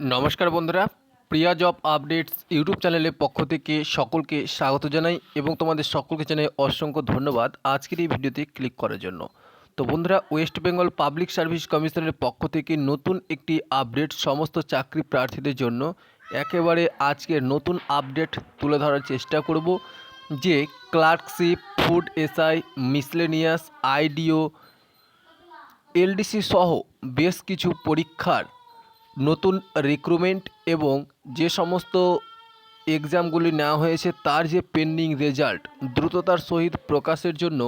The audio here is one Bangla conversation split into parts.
নমস্কার বন্ধুরা, প্রিয়া জব আপডেটস ইউটিউব চ্যানেলের পক্ষ থেকে সকলকে স্বাগত জানাই এবং তোমাদের সকলকে জানাই অসংখ্য ধন্যবাদ আজকের এই ভিডিওতে ক্লিক করার জন্য। তো বন্ধুরা ওয়েস্ট বেঙ্গল পাবলিক সার্ভিস কমিশনের পক্ষ থেকে নতুন একটি আপডেট সমস্ত চাকরি প্রার্থীদের জন্য একেবারে আজকের নতুন আপডেট তুলে ধরার চেষ্টা করব, যে ক্লার্কশিপ ফুড এসআই মিসলেনিয়াস আইডিও এলডিসি সহ বেশ কিছু পরীক্ষার নতুন রিক্রুটমেন্ট এবং যে সমস্ত এক্সামগুলি নেওয়া হয়েছে, তার যে পেন্ডিং রেজাল্ট দ্রুততার সহিত প্রকাশের জন্য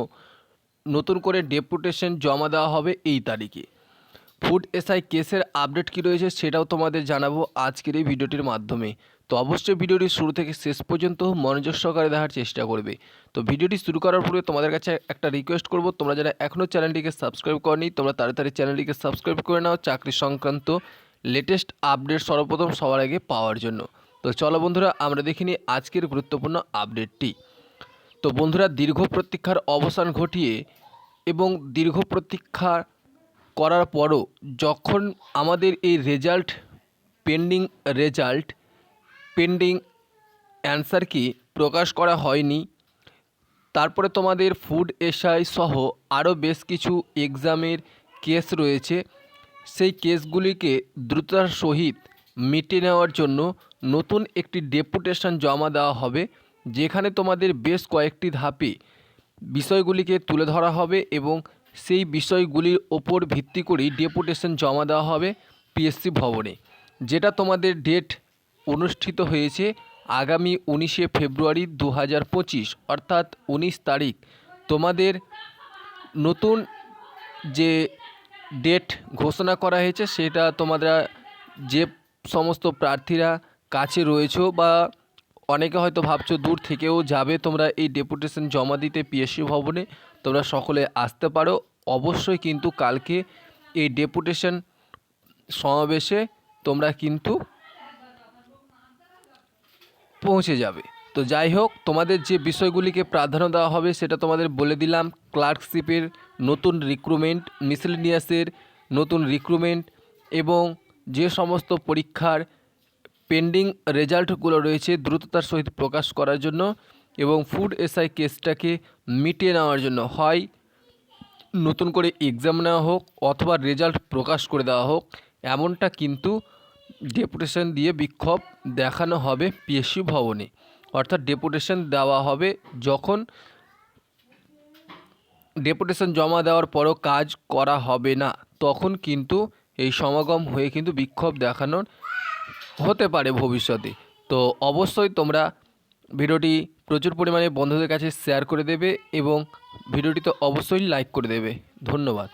নতুন করে ডেপুটেশন জমা দেওয়া হবে এই তারিখে। ফুড এসআই কেসের আপডেট কী রয়েছে সেটাও তোমাদের জানাব আজকের এই ভিডিওটির মাধ্যমে। তো অবশ্যই ভিডিওটি শুরু থেকে শেষ পর্যন্ত মনোযোগ সহকারে দেখার চেষ্টা করবে। তো ভিডিওটি শুরু করার পূর্বে তোমাদের কাছে একটা রিকোয়েস্ট করব, তোমরা যারা এখনও চ্যানেলটিকে সাবস্ক্রাইব করনি, তোমরা তাড়াতাড়ি চ্যানেলটিকে সাবস্ক্রাইব করে নাও, চাকরি সংক্রান্ত লেটেস্ট আপডেট সর্বপ্রথম সবার আগে পাওয়ার জন্য। তো চলো বন্ধুরা, আমরা দেখিনি আজকের গুরুত্বপূর্ণ আপডেটটি তো বন্ধুরা, দীর্ঘ প্রতীক্ষার অবসান ঘটিয়ে এবং দীর্ঘ প্রতীক্ষা করার পরও যখন আমাদের এই result pending result pending answer কি প্রকাশ করা হয়নি, তারপরে তোমাদের ফুড এসআই সহ আরও বেশ কিছু এক্সামের কেস রয়েছে। সেই কেসগুলিকে দ্রুততার সহিত মিটিয়ে নেওয়ার জন্য নতুন একটি ডেপুটেশন জমা দেওয়া হবে, যেখানে তোমাদের বেশ কয়েকটি ধাপে বিষয়গুলিকে তুলে ধরা হবে এবং সেই বিষয়গুলির ওপর ভিত্তি করেই ডেপুটেশন জমা দেওয়া হবে পিএসসি ভবনে, যেটা তোমাদের ডেট অনুষ্ঠিত হয়েছে আগামী উনিশে ফেব্রুয়ারি দু হাজার পঁচিশ, অর্থাৎ উনিশ তারিখ। তোমাদের নতুন যে ডেট ঘোষণা করা হয়েছে, সেটা তোমরা যে সমস্ত প্রার্থীরা কাছে রয়েছো বা অনেকে হয়তো ভাবছ দূর থেকেও যাবে, তোমরা এই ডেপুটেশন জমা দিতে পিএসসি ভবনে, তোমরা সকলে আসতে পারো। অবশ্যই কিন্তু কালকে এই ডেপুটেশন সমাবেশে তোমরা কিন্তু পৌঁছে যাবে। তো যাই হোক, তোমাদের যে বিষয়গুলিকে প্রাধান্য দেওয়া হবে সেটা তোমাদের বলে দিলাম। ক্লার্কশিপের নতুন রিক্রুটমেন্ট মিসেলিনিয়াসের নতুন রিক্রুটমেন্ট এবং যে সমস্ত পরীক্ষার পেন্ডিং রেজাল্টগুলো রয়েছে দ্রুততার সহিত প্রকাশ করার জন্য এবং ফুড এসআই কেসটাকে মিটিয়ে নেওয়ার জন্য। হয় নতুন করে এক্সাম নেওয়া হোক অথবা রেজাল্ট প্রকাশ করে দেওয়া হোক, এমনটা কিন্তু ডেপুটেশন দিয়ে বিক্ষোভ দেখানো হবে পিএসসি ভবনে। অর্থাৎ ডেপুটেশন দেওয়া হবে যখন ডেপুটেশন জমা দেওয়ার পরও কাজ করা হবে না, তখন কিন্তু এই সমাগম হয়ে কিন্তু বিক্ষোভ দেখানোর হতে পারে ভবিষ্যতে। তো অবশ্যই তোমরা ভিডিওটি প্রচুর পরিমাণে বন্ধুদের কাছে শেয়ার করে দেবে এবং ভিডিওটি তো অবশ্যই লাইক করে দেবে। ধন্যবাদ।